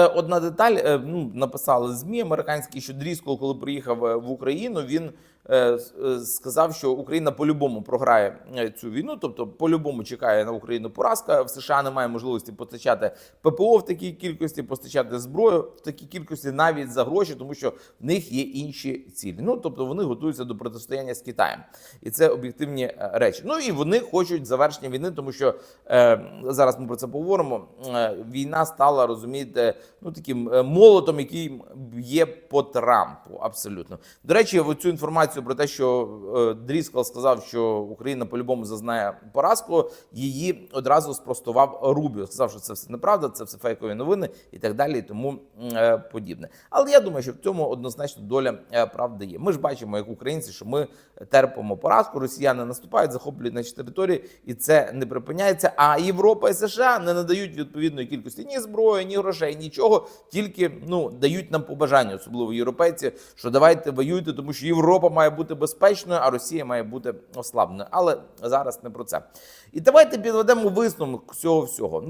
Е, Одна деталь, е, ну написали змі американські, що Дріскол, коли приїхав е, в Україну, він сказав, що Україна по-любому програє цю війну, тобто по-любому чекає на Україну поразка. В США немає можливості постачати ППО в такій кількості, постачати зброю в такій кількості навіть за гроші, тому що в них є інші цілі. Ну тобто вони готуються до протистояння з Китаєм, і це об'єктивні речі. Ну і вони хочуть завершення війни, тому що е, зараз ми про це поговоримо. Війна стала розумієте, ну таким е, молотом, який є по Трампу. Абсолютно до речі, оцю інформацію про те, що е, Дріскал сказав, що Україна по-любому зазнає поразку. Її одразу спростував Рубіо. Сказав, що це все неправда, це все фейкові новини і так далі, і тому е, подібне. Але я думаю, що в цьому однозначно доля е, правди є. Ми ж бачимо, як українці, що ми терпимо поразку. Росіяни наступають, захоплюють наші території, і це не припиняється. А Європа і США не надають відповідної кількості ні зброї, ні грошей, нічого, тільки ну дають нам побажання, особливо європейці, що давайте воюйте, тому що Європа має бути безпечною, а Росія має бути ослабленою. Але зараз не про це. І давайте підведемо висновок цього всього. Ну